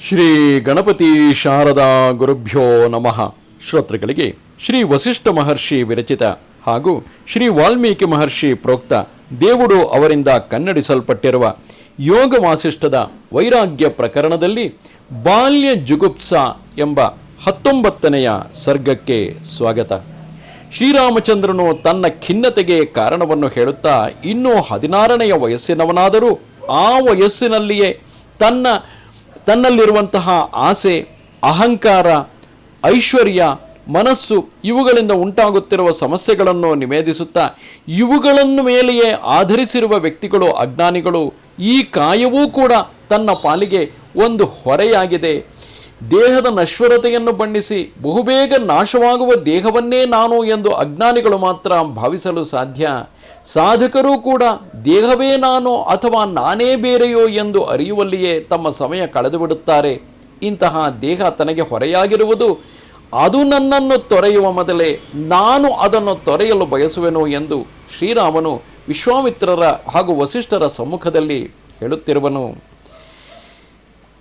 ಶ್ರೀ ಗಣಪತಿ ಶಾರದಾ ಗುರುಭ್ಯೋ ನಮಃ. ಶ್ರೋತೃಗಳಿಗೆ ಶ್ರೀ ವಸಿಷ್ಠ ಮಹರ್ಷಿ ವಿರಚಿತ ಹಾಗೂ ಶ್ರೀ ವಾಲ್ಮೀಕಿ ಮಹರ್ಷಿ ಪ್ರೋಕ್ತ ದೇವುಡು ಅವರಿಂದ ಕನ್ನಡಿಸಲ್ಪಟ್ಟಿರುವ ಯೋಗ ವಾಸಿಷ್ಠದ ವೈರಾಗ್ಯ ಪ್ರಕರಣದಲ್ಲಿ ಬಾಲ್ಯ ಜುಗುಪ್ಸ ಎಂಬ ಹತ್ತೊಂಬತ್ತನೆಯ ಸರ್ಗಕ್ಕೆ ಸ್ವಾಗತ. ಶ್ರೀರಾಮಚಂದ್ರನು ತನ್ನ ಖಿನ್ನತೆಗೆ ಕಾರಣವನ್ನು ಹೇಳುತ್ತಾ ಇನ್ನೂ ಹದಿನಾರನೆಯ ವಯಸ್ಸಿನವನಾದರೂ ಆ ವಯಸ್ಸಿನಲ್ಲಿಯೇ ತನ್ನ ತನ್ನಲ್ಲಿರುವಂತಹ ಆಸೆ, ಅಹಂಕಾರ, ಐಶ್ವರ್ಯ, ಮನಸ್ಸು ಇವುಗಳಿಂದ ಉಂಟಾಗುತ್ತಿರುವ ಸಮಸ್ಯೆಗಳನ್ನು ನಿವೇದಿಸುತ್ತಾ ಇವುಗಳನ್ನು ಮೇಲೆಯೇ ಆಧರಿಸಿರುವ ವ್ಯಕ್ತಿಗಳು, ಅಜ್ಞಾನಿಗಳು ಈ ಕಾಯವೂ ಕೂಡ ತನ್ನ ಪಾಲಿಗೆ ಒಂದು ಹೊರೆಯಾಗಿದೆ. ದೇಹದ ನಶ್ವರತೆಯನ್ನು ಬಣ್ಣಿಸಿ ಬಹುಬೇಗ ನಾಶವಾಗುವ ದೇಹವನ್ನೇ ನಾನು ಎಂದು ಅಜ್ಞಾನಿಗಳು ಮಾತ್ರ ಭಾವಿಸಲು ಸಾಧ್ಯ. ಸಾಧಕರೂ ಕೂಡ ದೇಹವೇ ನಾನೋ ಅಥವಾ ನಾನೇ ಬೇರೆಯೋ ಎಂದು ಅರಿಯುವಲ್ಲಿಯೇ ತಮ್ಮ ಸಮಯ ಕಳೆದು ಬಿಡುತ್ತಾರೆ ಇಂತಹ ದೇಹ ತನಗೆ ಹೊರೆಯಾಗಿರುವುದು ಅದು ನನ್ನನ್ನು ತೊರೆಯುವ ಮೊದಲೇ ನಾನು ಅದನ್ನು ತೊರೆಯಲು ಬಯಸುವೆನು ಎಂದು ಶ್ರೀರಾಮನು ವಿಶ್ವಾಮಿತ್ರರ ಹಾಗೂ ವಸಿಷ್ಠರ ಸಮ್ಮುಖದಲ್ಲಿ ಹೇಳುತ್ತಿರುವನು.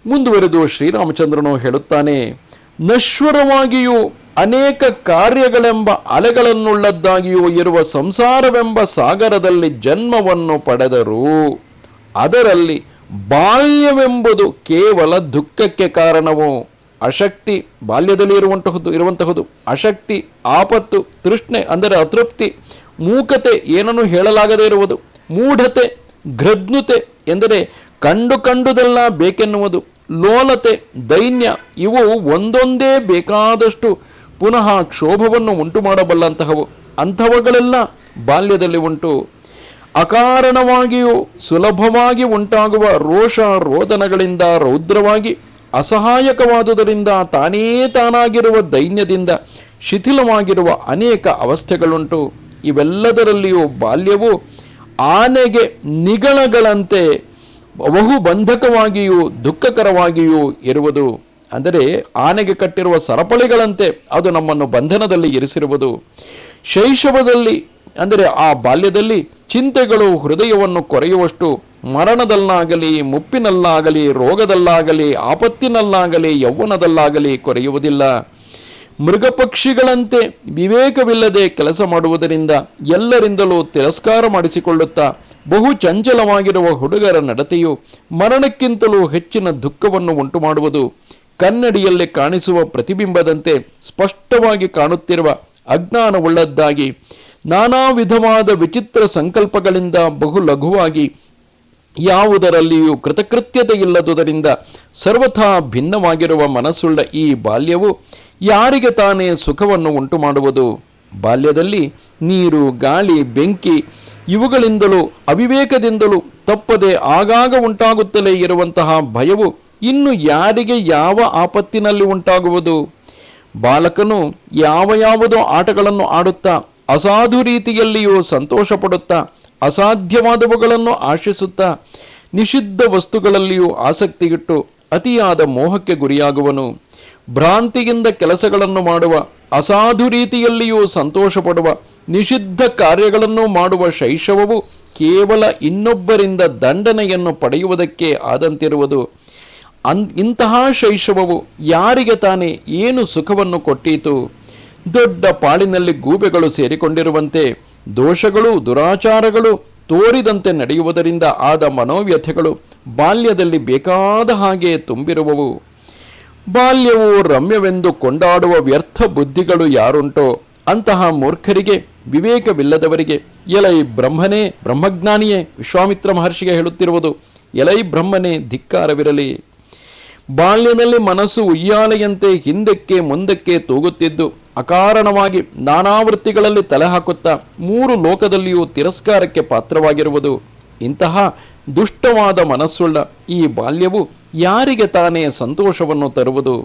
ಮುಂದುವರೆದು ಶ್ರೀರಾಮಚಂದ್ರನು ಹೇಳುತ್ತಾನೆ ನಶ್ವರವಾಗಿಯೂ ಅನೇಕ ಕಾರ್ಯಗಳೆಂಬ ಅಲೆಗಳನ್ನುಳ್ಳದ್ದಾಗಿಯೂ ಇರುವ ಸಂಸಾರವೆಂಬ ಸಾಗರದಲ್ಲಿ ಜನ್ಮವನ್ನು ಪಡೆದರೂ. ಅದರಲ್ಲಿ ಬಾಲ್ಯವೆಂಬುದು ಕೇವಲ ದುಃಖಕ್ಕೆ ಕಾರಣವು? ಅಶಕ್ತಿ ಬಾಲ್ಯದಲ್ಲಿ ಇರುವಂತಹದ್ದು ಇರುವಂತಹದ್ದು ಅಶಕ್ತಿ, ಆಪತ್ತು, ತೃಷ್ಣೆ ಅಂದರೆ ಅತೃಪ್ತಿ, ಮೂಕತೆ ಏನನ್ನು ಹೇಳಲಾಗದೇ ಇರುವುದು. ಮೂಢತೆ, ಘೃದ್ನುತೆ ಎಂದರೆ ಕಂಡು ಕಂಡುದೆಲ್ಲ ಬೇಕೆನ್ನುವುದು. ಲೋಲತೆ, ದೈನ್ಯ ಇವು ಒಂದೊಂದೇ ಬೇಕಾದಷ್ಟು ಪುನಃ ಕ್ಷೋಭವನ್ನು ಉಂಟು ಮಾಡಬಲ್ಲಂತಹವು ಅಂಥವುಗಳೆಲ್ಲ ಬಾಲ್ಯದಲ್ಲಿ ಉಂಟು. ಅಕಾರಣವಾಗಿಯೂ ಸುಲಭವಾಗಿ ಉಂಟಾಗುವ ರೋಷ ರೋದನಗಳಿಂದ ರೌದ್ರವಾಗಿ, ಅಸಹಾಯಕವಾದುದರಿಂದ ತಾನೇ ತಾನಾಗಿರುವ ದೈನ್ಯದಿಂದ ಶಿಥಿಲವಾಗಿರುವ ಅನೇಕ ಅವಸ್ಥೆಗಳುಂಟು. ಇವೆಲ್ಲದರಲ್ಲಿಯೂ ಬಾಲ್ಯವು ಆನೆಗೆ ನಿಗಳಗಳಂತೆ ಬಹು ಬಂಧಕವಾಗಿಯೂ ದುಃಖಕರವಾಗಿಯೂ ಇರುವುದು. ಅಂದರೆ ಆನೆಗೆ ಕಟ್ಟಿರುವ ಸರಪಳಿಗಳಂತೆ ಅದು ನಮ್ಮನ್ನು ಬಂಧನದಲ್ಲಿ ಇರಿಸಿರುವುದು. ಶೈಶವದಲ್ಲಿ, ಅಂದರೆ ಆ ಬಾಲ್ಯದಲ್ಲಿ ಚಿಂತೆಗಳು ಹೃದಯವನ್ನು ಕೊರೆಯುವಷ್ಟು ಮರಣದಲ್ಲಾಗಲಿ, ಮುಪ್ಪಿನಲ್ಲಾಗಲಿ, ರೋಗದಲ್ಲಾಗಲಿ, ಆಪತ್ತಿನಲ್ಲಾಗಲಿ, ಯೌವನದಲ್ಲಾಗಲಿ ಕೊರೆಯುವುದಿಲ್ಲ. ಮೃಗಪಕ್ಷಿಗಳಂತೆ ವಿವೇಕವಿಲ್ಲದೆ ಕೆಲಸ ಮಾಡುವುದರಿಂದ ಎಲ್ಲರಿಂದಲೂ ತಿರಸ್ಕಾರ ಮಾಡಿಸಿಕೊಳ್ಳುತ್ತಾ ಬಹು ಚಂಚಲವಾಗಿರುವ ಹುಡುಗರ ನಡತೆಯು ಮರಣಕ್ಕಿಂತಲೂ ಹೆಚ್ಚಿನ ದುಃಖವನ್ನು ಉಂಟು ಮಾಡುವುದು ಕನ್ನಡಿಯಲ್ಲಿ ಕಾಣಿಸುವ ಪ್ರತಿಬಿಂಬದಂತೆ ಸ್ಪಷ್ಟವಾಗಿ ಕಾಣುತ್ತಿರುವ ಅಜ್ಞಾನವುಳ್ಳದ್ದಾಗಿ, ನಾನಾ ವಿಧವಾದ ವಿಚಿತ್ರ ಸಂಕಲ್ಪಗಳಿಂದ ಬಹು ಲಘುವಾಗಿ ಯಾವುದರಲ್ಲಿಯೂ ಕೃತಕೃತ್ಯತೆ ಇಲ್ಲದುದರಿಂದ ಸರ್ವಥಾ ಭಿನ್ನವಾಗಿರುವ ಮನಸ್ಸುಳ್ಳ ಈ ಬಾಲ್ಯವು ಯಾರಿಗೆ ತಾನೇ ಸುಖವನ್ನು ಉಂಟು ಮಾಡುವುದು ಬಾಲ್ಯದಲ್ಲಿ ನೀರು, ಗಾಳಿ, ಬೆಂಕಿ ಇವುಗಳಿಂದಲೂ, ಅವಿವೇಕದಿಂದಲೂ ತಪ್ಪದೆ ಆಗಾಗ ಉಂಟಾಗುತ್ತಲೇ ಇರುವಂತಹ ಭಯವು ಇನ್ನು ಯಾರಿಗೆ ಯಾವ ಆಪತ್ತಿನಲ್ಲಿ ಉಂಟಾಗುವುದು? ಬಾಲಕನು ಯಾವ ಯಾವುದೋ ಆಟಗಳನ್ನು ಆಡುತ್ತಾ, ಅಸಾಧು ರೀತಿಯಲ್ಲಿಯೂ ಸಂತೋಷ ಪಡುತ್ತಾ ಅಸಾಧ್ಯವಾದವುಗಳನ್ನು ಆಶಿಸುತ್ತಾ, ನಿಷಿದ್ಧ ವಸ್ತುಗಳಲ್ಲಿಯೂ ಆಸಕ್ತಿಗಿಟ್ಟು ಅತಿಯಾದ ಮೋಹಕ್ಕೆ ಗುರಿಯಾಗುವನು. ಭ್ರಾಂತಿಯಿಂದ ಕೆಲಸಗಳನ್ನು ಮಾಡುವ, ಅಸಾಧು ರೀತಿಯಲ್ಲಿಯೂ ಸಂತೋಷ ಪಡುವ ನಿಷಿದ್ಧ ಕಾರ್ಯಗಳನ್ನು ಮಾಡುವ ಶೈಶವವು ಕೇವಲ ಇನ್ನೊಬ್ಬರಿಂದ ದಂಡನೆಯನ್ನು ಪಡೆಯುವುದಕ್ಕೆ ಆದಂತಿರುವುದು. ಅನ್ ಇಂತಹ ಶೈಶವವು ಯಾರಿಗೆ ತಾನೇ ಏನು ಸುಖವನ್ನು ಕೊಟ್ಟೀತು? ದೊಡ್ಡ ಪಾಳಿನಲ್ಲಿ ಗೂಬೆಗಳು ಸೇರಿಕೊಂಡಿರುವಂತೆ, ದೋಷಗಳು, ದುರಾಚಾರಗಳು ತೋರಿದಂತೆ ನಡೆಯುವುದರಿಂದ ಆದ ಮನೋವ್ಯಥೆಗಳು ಬಾಲ್ಯದಲ್ಲಿ ಬೇಕಾದ ಹಾಗೆ ತುಂಬಿರುವವು. ಬಾಲ್ಯವು ರಮ್ಯವೆಂದು ಕೊಂಡಾಡುವ ವ್ಯರ್ಥ ಬುದ್ಧಿಗಳು ಯಾರುಂಟೋ ಅಂತಹ ಮೂರ್ಖರಿಗೆ ವಿವೇಕವಿಲ್ಲದವರಿಗೆ ಎಲೈ ಬ್ರಹ್ಮನೇ ಬ್ರಹ್ಮಜ್ಞಾನಿಯೇ ವಿಶ್ವಾಮಿತ್ರ ಮಹರ್ಷಿಗೆ ಹೇಳುತ್ತಿರುವುದು, ಎಲೈ ಬ್ರಹ್ಮನೇ ಧಿಕ್ಕಾರವಿರಲಿ. ಬಾಲ್ಯದಲ್ಲಿ ಮನಸ್ಸು ಉಯ್ಯಾಲೆಯಂತೆ ಹಿಂದಕ್ಕೆ ಮುಂದಕ್ಕೆ ತೂಗುತ್ತಿದ್ದು, ಅಕಾರಣವಾಗಿ ನಾನಾವೃತ್ತಿಗಳಲ್ಲಿ ತಲೆ ಹಾಕುತ್ತಾ ಮೂರು ಲೋಕದಲ್ಲಿಯೂ ತಿರಸ್ಕಾರಕ್ಕೆ ಪಾತ್ರವಾಗಿರುವುದು. ಇಂತಹ ದುಷ್ಟವಾದ ಮನಸ್ಸುಳ್ಳ ಈ ಬಾಲ್ಯವು ಯಾರಿಗೆ ತಾನೇ ಸಂತೋಷವನ್ನು ತರುವುದು?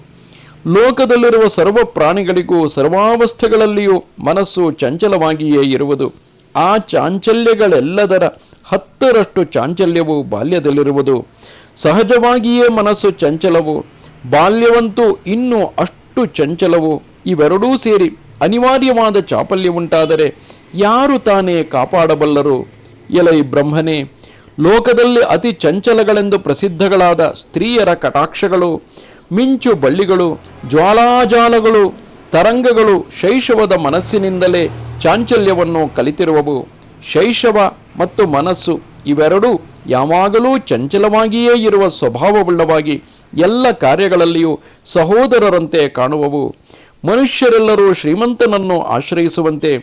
ಲೋಕದಲ್ಲಿರುವ ಸರ್ವ ಪ್ರಾಣಿಗಳಿಗೂ ಸರ್ವಾವಸ್ಥೆಗಳಲ್ಲಿಯೂ ಮನಸ್ಸು ಚಂಚಲವಾಗಿಯೇ ಇರುವುದು. ಆ ಚಾಂಚಲ್ಯಗಳೆಲ್ಲದರ ಹತ್ತರಷ್ಟು ಚಾಂಚಲ್ಯವು ಬಾಲ್ಯದಲ್ಲಿರುವುದು. ಸಹಜವಾಗಿಯೇ ಮನಸ್ಸು ಚಂಚಲವು, ಬಾಲ್ಯವಂತೂ ಇನ್ನೂ ಅಷ್ಟು ಚಂಚಲವು, ಇವೆರಡೂ ಸೇರಿ ಅನಿವಾರ್ಯವಾದ ಚಾಪಲ್ಯ ಉಂಟಾದರೆ ಯಾರು ತಾನೇ ಕಾಪಾಡಬಲ್ಲರು? ಎಲೈ ಬ್ರಹ್ಮನೇ, ಲೋಕದಲ್ಲಿ ಅತಿ ಚಂಚಲಗಳೆಂದು ಪ್ರಸಿದ್ಧಗಳಾದ ಸ್ತ್ರೀಯರ ಕಟಾಕ್ಷಗಳು ಮಿಂಚು ಬಳ್ಳಿಗಳು, ಜ್ವಾಲಾಜಾಲಗಳು, ತರಂಗಗಳು ಶೈಶವದ ಮನಸ್ಸಿನಿಂದಲೇ ಚಾಂಚಲ್ಯವನ್ನು ಕಲಿತಿರುವವು. ಶೈಶವ ಮತ್ತು ಮನಸ್ಸು ಇವೆರಡೂ ಯಾವಾಗಲೂ ಚಂಚಲವಾಗಿಯೇ ಇರುವ ಸ್ವಭಾವವುಳ್ಳವಾಗಿ ಎಲ್ಲ ಕಾರ್ಯಗಳಲ್ಲಿಯೂ ಸಹೋದರರಂತೆ ಕಾಣುವವು. ಮನುಷ್ಯರೆಲ್ಲರೂ ಶ್ರೀಮಂತನನ್ನು ಆಶ್ರಯಿಸುವಂತೆ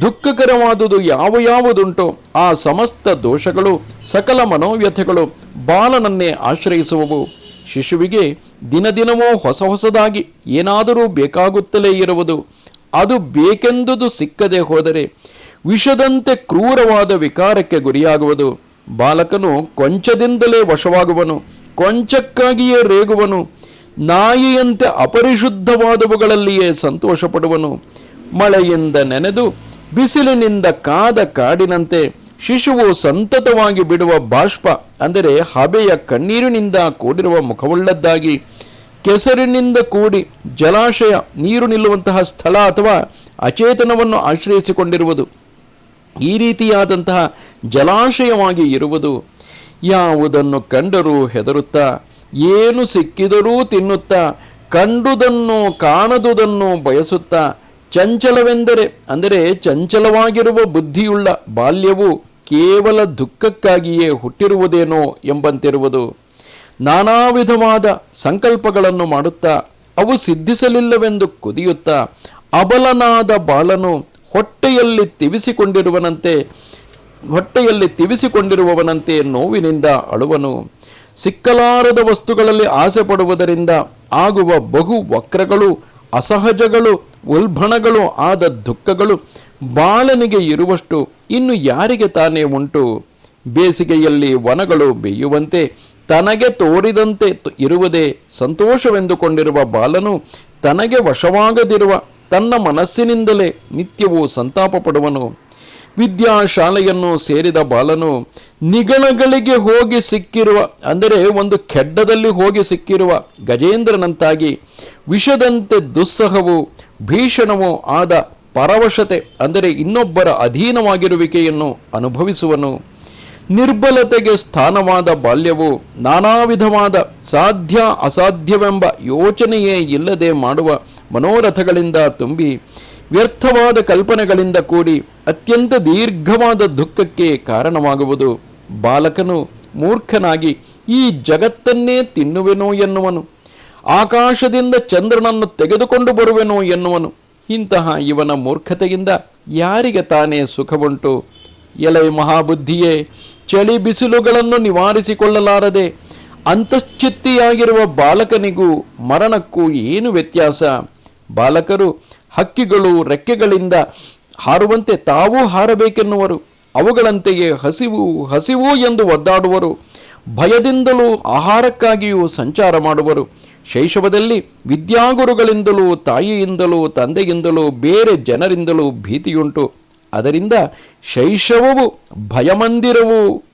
ದುಃಖಕರವಾದುದು ಯಾವ ಯಾವುದುಂಟೋ ಆ ಸಮಸ್ತ ದೋಷಗಳು, ಸಕಲ ಮನೋವ್ಯಥೆಗಳು ಬಾಲನನ್ನೇ ಆಶ್ರಯಿಸುವವು. ಶಿಶುವಿಗೆ ದಿನದಿನವೂ ಹೊಸ ಹೊಸದಾಗಿ ಏನಾದರೂ ಬೇಕಾಗುತ್ತಲೇ ಇರುವುದು. ಅದು ಬೇಕೆಂದುದು ಸಿಕ್ಕದೆ ಹೋದರೆ ವಿಷದಂತೆ ಕ್ರೂರವಾದ ವಿಕಾರಕ್ಕೆ ಗುರಿಯಾಗುವುದು. ಬಾಲಕನು ಕೊಂಚದಿಂದಲೇ ವಶವಾಗುವನು, ಕೊಂಚಕ್ಕಾಗಿಯೇ ರೇಗುವನು, ನಾಯಿಯಂತೆ ಅಪರಿಶುದ್ಧವಾದವುಗಳಲ್ಲಿಯೇ ಸಂತೋಷಪಡುವನು. ಮಳೆಯಿಂದ ನೆನೆದು ಬಿಸಿಲಿನಿಂದ ಕಾದ ಕಾಡಿನಂತೆ ಶಿಶುವು ಸಂತತವಾಗಿ ಬಿಡುವ ಬಾಷ್ಪ, ಅಂದರೆ ಹಬೆಯ ಕಣ್ಣೀರಿನಿಂದ ಕೂಡಿರುವ ಮುಖವುಳ್ಳದ್ದಾಗಿ, ಕೆಸರಿನಿಂದ ಕೂಡಿ ಜಲಾಶಯ ನೀರು ನಿಲ್ಲುವಂತಹ ಸ್ಥಳ ಅಥವಾ ಅಚೇತನವನ್ನು ಆಶ್ರಯಿಸಿಕೊಂಡಿರುವುದು. ಈ ರೀತಿಯಾದಂತಹ ಜಲಾಶಯವಾಗಿ ಇರುವುದು ಯಾವುದನ್ನು ಕಂಡರೂ ಹೆದರುತ್ತಾ, ಏನು ಸಿಕ್ಕಿದರೂ ತಿನ್ನುತ್ತಾ, ಕಂಡುದನ್ನು ಕಾಣದುದನ್ನು ಬಯಸುತ್ತಾ, ಚಂಚಲವೆಂದರೆ, ಅಂದರೆ ಚಂಚಲವಾಗಿರುವ ಬುದ್ಧಿಯುಳ್ಳ ಬಾಲ್ಯವು ಕೇವಲ ದುಃಖಕ್ಕಾಗಿಯೇ ಹುಟ್ಟಿರುವುದೇನೋ ಎಂಬಂತಿರುವುದು. ನಾನಾ ವಿಧವಾದ ಸಂಕಲ್ಪಗಳನ್ನು ಮಾಡುತ್ತಾ ಅವು ಸಿದ್ಧಿಸಲಿಲ್ಲವೆಂದು ಕುದಿಯುತ್ತಾ ಅಬಲನಾದ ಬಾಲನು ಹೊಟ್ಟೆಯಲ್ಲಿ ತಿವಿಸಿಕೊಂಡಿರುವನಂತೆ, ಹೊಟ್ಟೆಯಲ್ಲಿ ತಿವಿಸಿಕೊಂಡಿರುವವನಂತೆ ನೋವಿನಿಂದ ಅಳುವನು. ಸಿಕ್ಕಲಾರದ ವಸ್ತುಗಳಲ್ಲಿ ಆಸೆ ಪಡುವುದರಿಂದ ಆಗುವ ಬಹು ವಕ್ರಗಳು, ಅಸಹಜಗಳು, ಉಲ್ಬಣಗಳು ಆದ ದುಃಖಗಳು ಬಾಲನಿಗೆ ಇರುವಷ್ಟು ಇನ್ನು ಯಾರಿಗೆ ತಾನೇ ಉಂಟು? ಬೇಸಿಗೆಯಲ್ಲಿ ವನಗಳು ಬೇಯುವಂತೆ, ತನಗೆ ತೋರಿದಂತೆ ಇರುವುದೇ ಸಂತೋಷವೆಂದುಕೊಂಡಿರುವ ಬಾಲನು ತನಗೆ ವಶವಾಗದಿರುವ ತನ್ನ ಮನಸ್ಸಿನಿಂದಲೇ ನಿತ್ಯವೂ ಸಂತಾಪ ಪಡುವನು ವಿದ್ಯಾಶಾಲೆಯನ್ನು ಸೇರಿದ ಬಾಲನು ನಿಗಣಗಳಿಗೆ ಹೋಗಿ ಸಿಕ್ಕಿರುವ, ಅಂದರೆ ಒಂದು ಖೆಡ್ಡದಲ್ಲಿ ಹೋಗಿ ಸಿಕ್ಕಿರುವ ಗಜೇಂದ್ರನಂತಾಗಿ ವಿಷದಂತೆ ದುಸ್ಸಹವು ಭೀಷಣವೂ ಆದ ಪರವಶತೆ, ಅಂದರೆ ಇನ್ನೊಬ್ಬರ ಅಧೀನವಾಗಿರುವಿಕೆಯನ್ನು ಅನುಭವಿಸುವನು. ನಿರ್ಬಲತೆಗೆ ಸ್ಥಾನವಾದ ಬಾಲ್ಯವು ನಾನಾ ವಿಧವಾದ ಸಾಧ್ಯ ಅಸಾಧ್ಯವೆಂಬ ಯೋಚನೆಯೇ ಇಲ್ಲದೆ ಮಾಡುವ ಮನೋರಥಗಳಿಂದ ತುಂಬಿ, ವ್ಯರ್ಥವಾದ ಕಲ್ಪನೆಗಳಿಂದ ಕೂಡಿ ಅತ್ಯಂತ ದೀರ್ಘವಾದ ದುಃಖಕ್ಕೆ ಕಾರಣವಾಗುವುದು. ಬಾಲಕನು ಮೂರ್ಖನಾಗಿ ಈ ಜಗತ್ತನ್ನೇ ತಿನ್ನುವೆನೋ ಎನ್ನುವನು. ಆಕಾಶದಿಂದ ಚಂದ್ರನನ್ನು ತೆಗೆದುಕೊಂಡು ಬರುವೆನೋ ಎನ್ನುವನು. ಇಂತಹ ಇವನ ಮೂರ್ಖತೆಯಿಂದ ಯಾರಿಗೆ ತಾನೇ ಸುಖವುಂಟು? ಎಲೆ ಮಹಾಬುದ್ಧಿಯೇ, ಚಳಿ ಬಿಸಿಲುಗಳನ್ನು ನಿವಾರಿಸಿಕೊಳ್ಳಲಾರದೆ ಅಂತಶ್ಚಿತ್ತಿಯಾಗಿರುವ ಬಾಲಕನಿಗೂ ಮರಣಕ್ಕೂ ಏನು ವ್ಯತ್ಯಾಸ? ಬಾಲಕರು ಹಕ್ಕಿಗಳು ರೆಕ್ಕೆಗಳಿಂದ ಹಾರುವಂತೆ ತಾವೂ ಹಾರಬೇಕೆನ್ನುವರು. ಅವುಗಳಂತೆಯೇ ಹಸಿವು ಹಸಿವು ಎಂದು ಒದ್ದಾಡುವರು. ಭಯದಿಂದಲೂ ಆಹಾರಕ್ಕಾಗಿಯೂ ಸಂಚಾರ ಮಾಡುವರು. ಶೈಶವದಲ್ಲಿ ವಿದ್ಯಾಗುರುಗಳಿಂದಲೂ, ತಾಯಿಯಿಂದಲೂ, ತಂದೆಯಿಂದಲೂ, ಬೇರೆ ಜನರಿಂದಲೂ ಭೀತಿಯುಂಟು. ಅದರಿಂದ ಶೈಶವವು, ಭಯಮಂದಿರವು.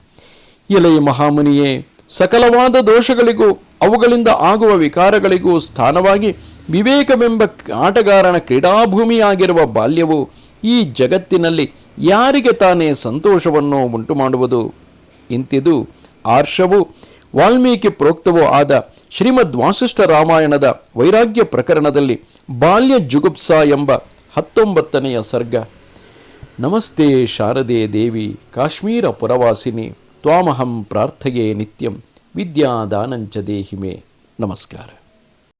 ಎಲೆ ಮಹಾಮುನಿಯೇ, ಸಕಲವಾದ ದೋಷಗಳಿಗೂ, ಅವುಗಳಿಂದ ಆಗುವ ವಿಕಾರಗಳಿಗೂ ಸ್ಥಾನವಾಗಿ ವಿವೇಕವೆಂಬ ಆಟಗಾರನ ಕ್ರೀಡಾಭೂಮಿಯಾಗಿರುವ ಬಾಲ್ಯವು ಈ ಜಗತ್ತಿನಲ್ಲಿ ಯಾರಿಗೆ ತಾನೇ ಸಂತೋಷವನ್ನು ಉಂಟು ಮಾಡುವುದು ಇಂತಿದು ಆರ್ಷವು, ವಾಲ್ಮೀಕಿ ಪ್ರೋಕ್ತವೂ ಆದ ಶ್ರೀಮದ್ ವಾಸಿಷ್ಠ ರಾಮಾಯಣದ ವೈರಾಗ್ಯ ಪ್ರಕರಣದಲ್ಲಿ ಬಾಲ್ಯ ಜುಗುಪ್ಸ ಎಂಬ ಹತ್ತೊಂಬತ್ತನೆಯ ಸರ್ಗ. ನಮಸ್ತೆ ಶಾರದೆ ದೇವಿ, ಕಾಶ್ಮೀರ ಪುರವಾಸಿನಿ, ತ್ವಾಮಹಂ ಪ್ರಾರ್ಥಯೇ ನಿತ್ಯಂ, ವಿದ್ಯಾದಾನಂಚ ದೇಹಿಮೆ. ನಮಸ್ಕಾರ.